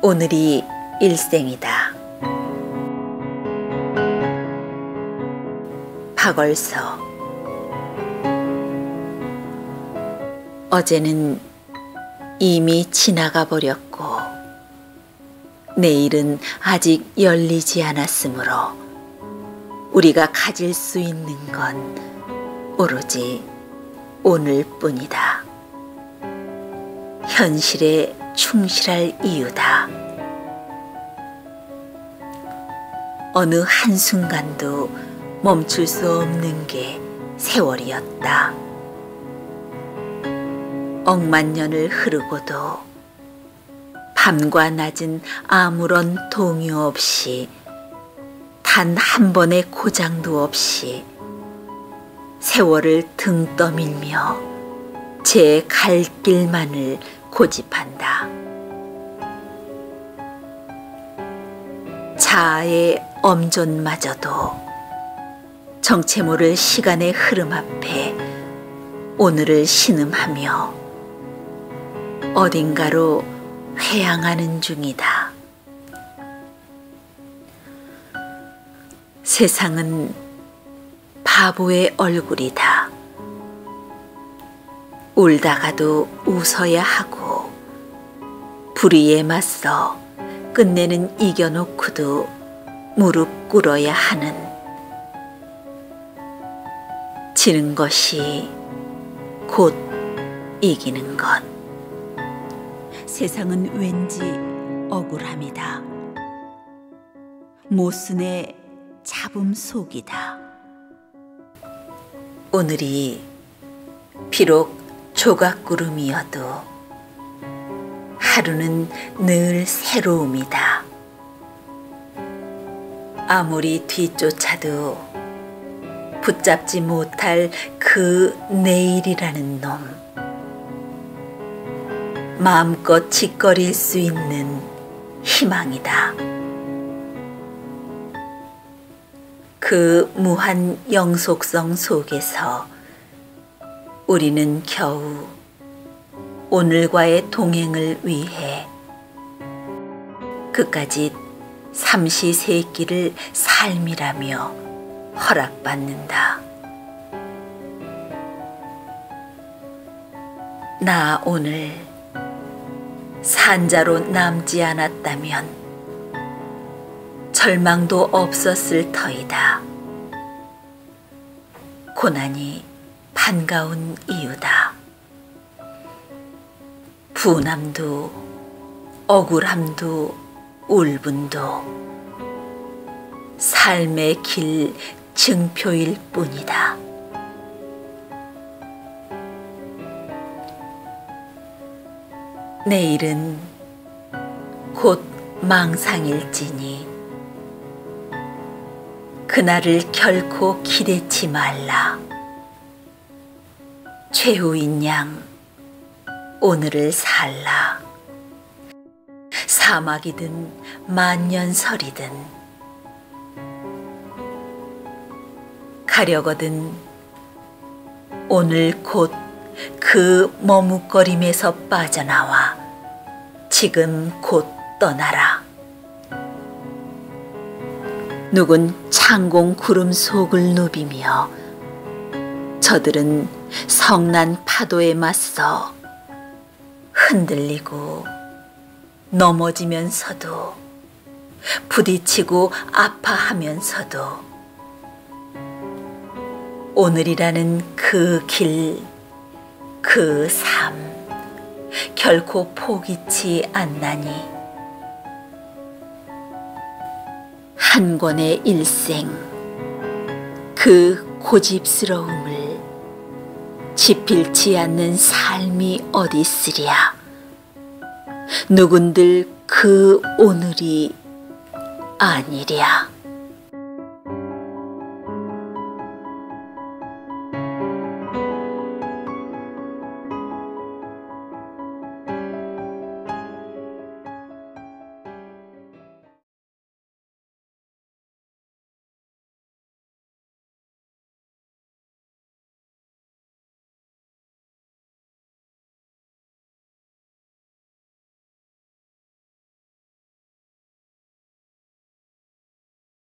오늘이 일생이다. 박얼서 어제는 이미 지나가 버렸고 내일은 아직 열리지 않았으므로 우리가 가질 수 있는 건 오로지 오늘뿐이다. 현실에 충실할 이유다. 어느 한순간도 멈출 수 없는 게 세월이었다. 억만 년을 흐르고도 밤과 낮은 아무런 동요 없이 단 한 번의 고장도 없이 세월을 등 떠밀며 제 갈 길만을 고집한다. 자아의 엄존마저도 정체 모를 시간의 흐름 앞에 오늘을 신음하며 어딘가로 회양하는 중이다. 세상은 바보의 얼굴이다. 울다가도 웃어야 하고 불의에 맞서 끝내는 이겨놓고도 무릎 꿇어야 하는 지는 것이 곧 이기는 것. 세상은 왠지 억울함이다. 모순의 잡음 속이다. 오늘이 비록 조각구름이어도 하루는 늘 새로움이다. 아무리 뒤쫓아도 붙잡지 못할 그 내일이라는 놈. 마음껏 짓거릴 수 있는 희망이다. 그 무한 영속성 속에서 우리는 겨우 오늘과의 동행을 위해 그까지 삼시세끼를 삶이라며 허락받는다. 나 오늘 산자로 남지 않았다면 절망도 없었을 터이다. 고난이 반가운 이유다. 분함도 억울함도 울분도 삶의 길 증표일 뿐이다. 내일은 곧 망상일지니 그날을 결코 기대치 말라. 최후인 양 오늘을 살라. 사막이든 만년설이든 가려거든 오늘 곧 그 머뭇거림에서 빠져나와 지금 곧 떠나라. 누군 창공 구름 속을 누비며 저들은 성난 파도에 맞서 흔들리고 넘어지면서도 부딪히고 아파하면서도 오늘이라는 그 길, 그 삶, 결코 포기치 않나니 한 권의 일생, 그 고집스러움을 지필치 않는 삶이 어디 있으랴. 누군들 그 오늘이 아니랴.